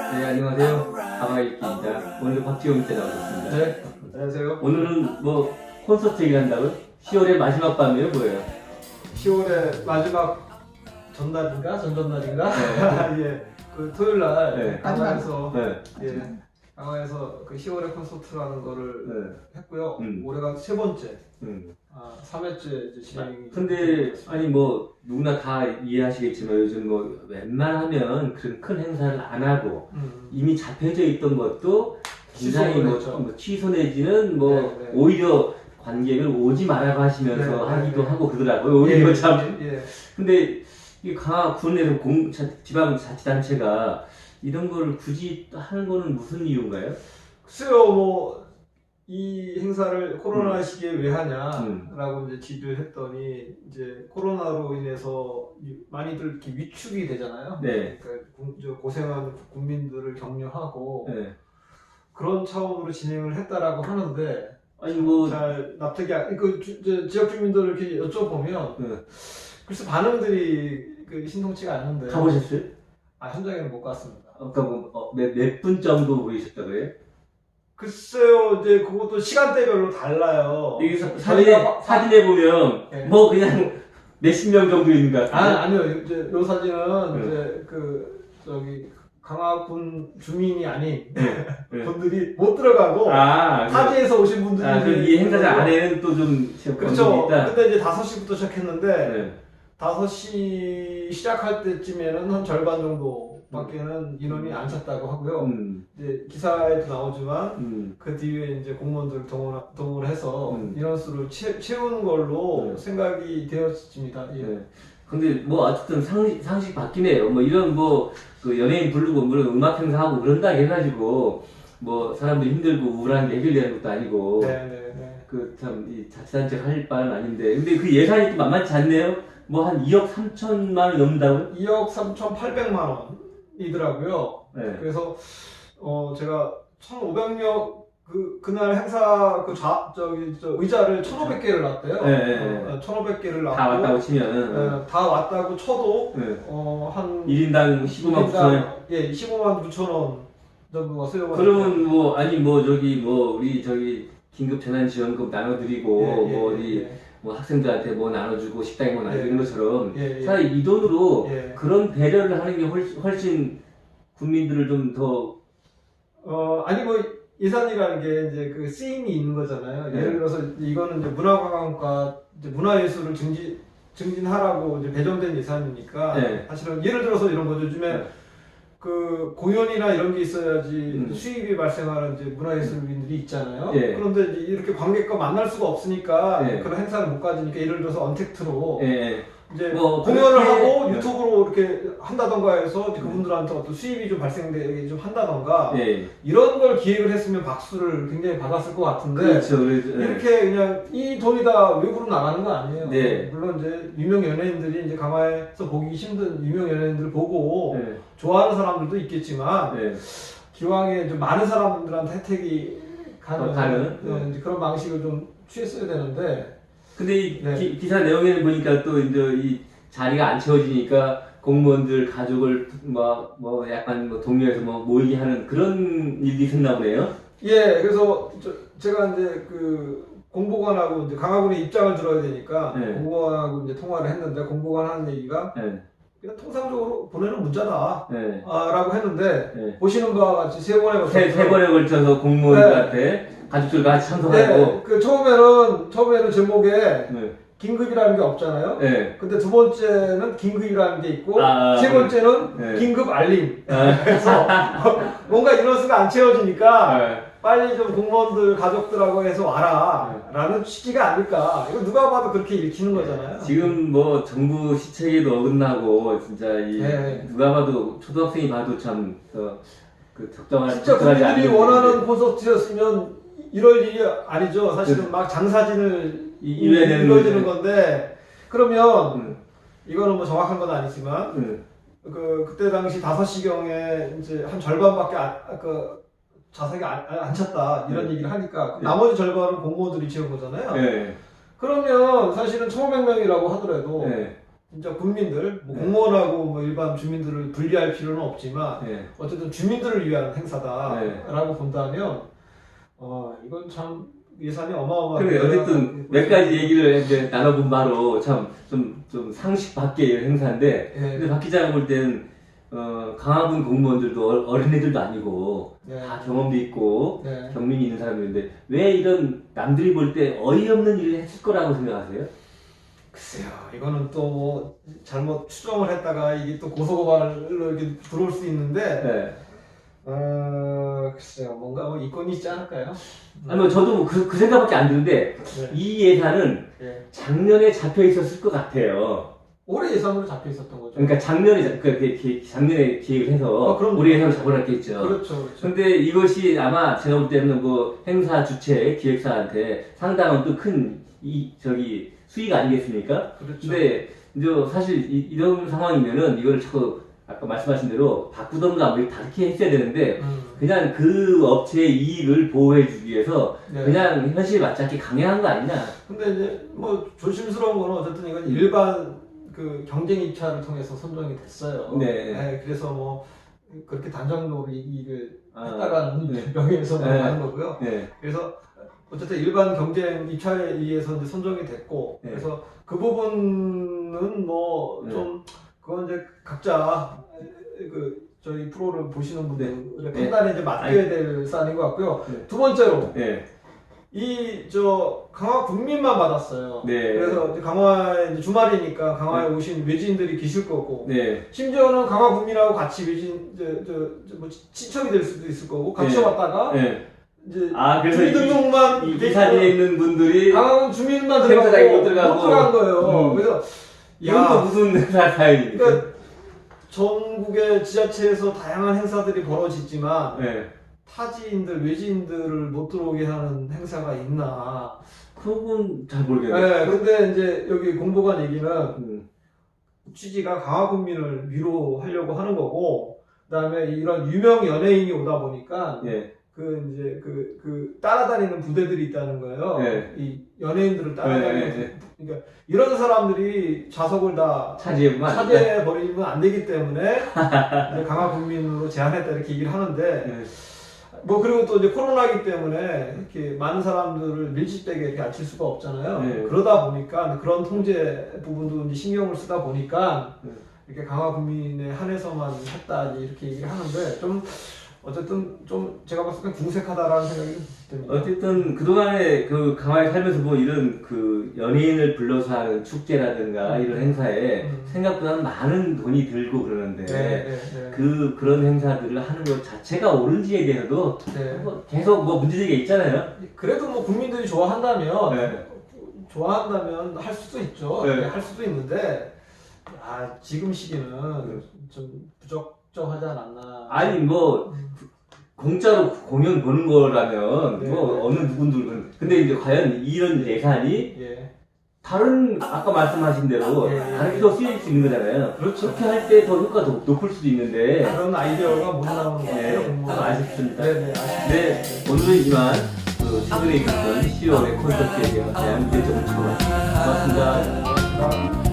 네, 안녕하세요. 가마일기입니다. 오늘도 박지용 기자 나오셨습니다. 네, 안녕하세요. 오늘은 뭐 콘서트 얘기를 한다고요? 10월의 마지막 밤이에요, 뭐예요? 10월의 마지막 전날인가 전전날인가 예, 그 토요일 날 네. 강화에서 네. 예, 강화에서 그 10월의 콘서트라는 거를 네. 했고요. 음. 올해가 세 번째, 음. 아, 3회째 이제 진행이. 근데 아니 뭐 누구나 다 이해하시겠지만 요즘 뭐 웬만하면 그런 큰 행사를 안 하고 음. 이미 잡혀져 있던 것도 굉장히 뭐, 했죠. 뭐 취소 내지는 뭐 네, 네. 오히려 관객을 오지 말라고 하시면서 네, 네, 하기도 네. 하고 그러더라고요. 오히려 예, 참 예, 근데 이 강화 군에서 공 자- 지방 자치단체가 이런 거를 굳이 하는 거는 무슨 이유인가요? 글쎄요, 뭐, 이 행사를 코로나 시기에 왜 음. 하냐라고 이제 질의를 했더니, 이제 코로나로 인해서 이- 많이들 이렇게 위축이 되잖아요. 네. 그러니까 고생하는 국민들을 격려하고 네. 그런 차원으로 진행을 했다라고 하는데, 아니 뭐잘 납득이 안, 그 지역 주민들을 이렇게 여쭤보면, 네. 글쎄 반응들이 그 신통치가 않는데, 가보셨어요? 아, 현장에는 못 갔습니다. 아까 뭐몇 분 정도 보이셨다 그래요? 글쎄요, 이제 그것도 시간대별로 달라요. 여기 사- 사진에 바- 사진에 보면 네. 뭐 그냥 몇십 명 정도 있는 것 아, 같아요. 아니요. 이제 요 사진은 네. 이제 그 저기 강화군 주민이 아닌 네. 네. 분들이 못 들어가고 아, 그- 타지에서 오신 분들이 아, 그럼 이 행사장 안에는 또좀 그렇죠. 있다. 근데 이제 5시부터 시작했는데 네. 5시 시작할 때쯤에는 한 절반 정도 밖에는 인원이 안 찼다고 하고요. 음, 이제 기사에도 나오지만 음, 그 뒤에 이제 공무원들 동원, 동원을 해서 음. 인원수를 채, 채우는 걸로 네. 생각이 되었습니다. 예. 네. 근데 뭐 어쨌든 상식, 상식 바뀌네요. 뭐 이런 뭐 그 연예인 부르고 물론 음악 행사하고 그런다 해가지고 뭐 사람들이 힘들고 우울한 게 해결되는 것도 아니고 네, 네, 네. 그참 이 자치단체 할 바는 아닌데 근데 그 예산이 또 만만치 않네요. 뭐 한 2억 3천만 원 넘는다고요? 2억 3,800만 원 이더라고요. 네. 그래서 어 제가 1,500명 그 그날 행사 그 좌 저기 저 의자를 1,500개를 놨대요. 네, 네, 네. 어, 1,500개를 놨고 다 왔다고 치면은 어, 다 왔다고 쳐도 네. 어한 1인당 15만 9천 원. 예, 15만 9천 원 정도가 수요가 그러면 뭐 아니 뭐 저기 뭐 우리 저기 긴급 재난 지원금 나눠 드리고 예, 예, 뭐 어디 예, 뭐 학생들한테 뭐 나눠주고 식당에 뭐 나눠주는 예. 것처럼 예, 예. 차라리 이 돈으로 예. 그런 배려를 하는 게 훨씬, 훨씬 국민들을 좀더 어 아니 뭐 예산이라는 게 이제 그 쓰임이 있는 거잖아요. 네. 예를 들어서 이거는 이제 문화관광과 이제 문화예술을 증진 증진하라고 이제 배정된 예산이니까 네. 사실은 예를 들어서 이런 거죠. 요즘에 네. 그 공연이나 이런 게 있어야지 음. 수입이 발생하는 이제 문화예술인들이 있잖아요. 예. 그런데 이제 이렇게 관객과 만날 수가 없으니까 예. 그런 행사를 못 가지니까 예를 들어서 언택트로 예, 이제 뭐 공연을 그렇게- 하고 네. 유튜브로 이렇게 한다던가 해서 그분들한테 어떤 수입이 좀 발생되게 좀 한다던가 예. 이런 걸 기획을 했으면 박수를 굉장히 받았을 것 같은데 그렇죠. 그래서, 예. 이렇게 그냥 이 돈이 다 외부로 나가는 거 아니에요. 네. 물론 이제 유명 연예인들이 이제 강화에서 보기 힘든 유명 연예인들을 보고 예. 좋아하는 사람들도 있겠지만 예. 기왕에 좀 많은 사람들한테 혜택이 가는, 어, 가는? 어, 이제 그런 방식을 좀 취했어야 되는데 근데 이 네. 기, 사 내용에는 보니까 또 이제 이 자리가 안 채워지니까 공무원들 가족을 뭐, 뭐 약간 뭐 동료에서 뭐 모이게 하는 그런 일이 있었나 보네요. 예 그래서 저- 제가 이제 그 공보관하고 이제 강화군의 입장을 들어야 되니까 네. 공보관하고 이제 통화를 했는데 공보관 하는 얘기가 예. 그냥 통상적으로 보내는 문자다 예. 아, 라고 했는데 예. 보시는 바와 같이 세 번에 걸쳐서 세, 세 번에 걸쳐서 공무원들한테 가족들과 같이 참석하고. 네, 그 처음에는 처음에는 제목에 네. 긴급이라는 게 없잖아요. 네. 근데 두 번째는 긴급이라는 게 있고 아, 세 번째는 네. 긴급 알림. 아, 그래서 뭔가 인원수가 안 채워지니까 네. 빨리 좀 공무원들 가족들하고 해서 와라라는 취지가 아닐까. 이거 누가 봐도 그렇게 읽히는 거잖아요. 지금 뭐 정부 시책에도 어긋나고 진짜 이 네. 누가 봐도 초등학생이 봐도 참그 적정한 진짜 적절하지 국민들이 않은 원하는 콘서트였으면 이럴 일이 아니죠. 사실은 막 장사진을 이- 이뤄야 되는 이루어지는 거죠. 건데 그러면 음, 이거는 뭐 정확한 건 아니지만 음, 그 그때 당시 5시경에 이제 한 절반밖에 안, 아, 그 자석이 안, 안 찼다 이런 네. 얘기를 하니까 그 네. 나머지 절반은 공무원들이 채운 거잖아요. 네. 그러면 사실은 1,500명이라고 하더라도 네. 진짜 국민들, 뭐 네. 공무원하고 뭐 일반 주민들을 분리할 필요는 없지만 네. 어쨌든 주민들을 위한 네. 행사다라고 본다면 어 이건 참 예산이 어마어마한. 그래 어쨌든 몇 가지 얘기를 이제 나눠본 바로 참 좀 좀 상식 밖의 행사인데 예, 근데 박 기자가 볼 때는 어, 강화군 공무원들도 어- 어린애들도 아니고 네. 다 경험도 있고 네. 경륜이 있는 사람들인데 왜 이런 남들이 볼 때 어이없는 일을 했을 거라고 생각하세요? 글쎄요, 이거는 또 뭐 잘못 추정을 했다가 이게 또 고소고발로 이렇게 들어올 수 있는데, 네. 어, 글쎄요, 뭔가 뭐 이권이 있지 않을까요? 아니 뭐 저도 뭐 그, 그 생각밖에 안 드는데 네. 이 예산은 예. 작년에 잡혀 있었을 것 같아요. 올해 예산으로 잡혀 있었던 거죠. 그러니까 작년에 잡- 그, 그, 그, 작년에 기획을 해서 어, 그럼- 올해 예산을 잡아놨겠죠. 그렇죠, 그렇죠. 근데 이것이 아마 제가 볼 때는 뭐 행사 주최 기획사한테 상당한 또 큰 이 저기 수익 아니겠습니까? 그렇죠. 근데 이제 사실 이, 런 상황이면은 이걸 자꾸 아까 말씀하신 대로 바꾸던가 뭐 다르게 했어야 되는데 음, 그냥 그 업체의 이익을 보호해주기 위해서 네. 그냥 현실에 맞지 않게 강행한 거 아니냐? 근데 이제 뭐 조심스러운 거는 어쨌든 이건 일반 그 경쟁 입찰을 통해서 선정이 됐어요. 네. 그래서 뭐 그렇게 단정적으로 이익을 아, 했다가는 네. 명예훼손 네. 하는 거고요. 네, 그래서 어쨌든 일반 경쟁 입찰에 의해서 이제 선정이 됐고 네. 그래서 그 부분은 뭐 네. 좀 그건 이제 각자 그 저희 프로를 보시는 분들의 네. 판단에 이제 맡겨야 될 사안인 것 같고요. 네. 두 번째로 네, 이 저 강화 국민만 받았어요. 네. 그래서 이제 강화에 이제 주말이니까 강화에 오신 외지인들이 계실 거고 네, 심지어는 강화 국민하고 같이 외지인 저저뭐 친척이 될 수도 있을 거고 같이 네. 왔다가 네. 이제 아 그래서 이, 주민등록만 이, 이 사진에 있는 분들이 강화군 주민만 들어가고. 못 들어간 거예요. 음. 그래서 이건 또 야, 무슨 사- 사연입니까? 그러니까 전국의 지자체에서 다양한 행사들이 벌어지지만 네. 타지인들 외지인들을 못 들어오게 하는 행사가 있나? 그건 잘 모르겠네요. 네, 근데 이제 여기 공보관 얘기는 음, 취지가 강화 국민을 위로하려고 하는 거고, 그 다음에 이런 유명 연예인이 오다 보니까 네. 그 이제 그, 그 따라다니는 부대들이 있다는 거예요. 네. 이 연예인들을 따라다니는 네, 네, 부- 그러니까 이런 사람들이 좌석을 다 돼. 차지해 버리면 안 되기 때문에 강화 국민으로 제한했다 이렇게 얘기를 하는데 네. 뭐 그리고 또 이제 코로나기 때문에 이렇게 많은 사람들을 밀집되게 이렇게 앉힐 수가 없잖아요. 네. 그러다 보니까 그런 통제 부분도 이제 신경을 쓰다 보니까 네. 이렇게 강화 국민에 한해서만 했다 이렇게 얘기를 하는데 좀 어쨌든 좀 제가 봤을 때 궁색하다라는 생각이 듭니다. 어쨌든 그동안에 그 강화에 살면서 뭐 이런 그 연예인을 불러서 하는 축제라든가 음. 이런 행사에 음. 생각보다는 많은 돈이 들고 그러는데 네, 네, 네. 그 그런 행사들을 하는 것 자체가 옳은지에 대해서도 네. 뭐 계속 뭐 문제제기가 있잖아요. 그래도 뭐 국민들이 좋아한다면 네. 좋아한다면 할 수도 있죠. 네. 네, 할 수도 있는데 아 지금 시기는 좀 부적 절하지 않았나. 아니 뭐 공짜로 공연 보는 거라면 네. 뭐 어느 누군들은 근데 이제 과연 이런 예산이 예. 다른 아까 말씀하신 대로 예, 예. 다른 또 쓰일 수 있는 거잖아요. 그렇죠. 그렇게 할 때 더 효과가 더 높을 수도 있는데 그런 아이디어가 못 나오는 것 네, 같아요. 공무원. 아쉽습니다. 네, 네. 네, 오늘은 이만 그 최근에 있었던 10월의 콘서트에 대한 대한 대점을 찍어봤습니다. 고맙습니다. 고맙습니다.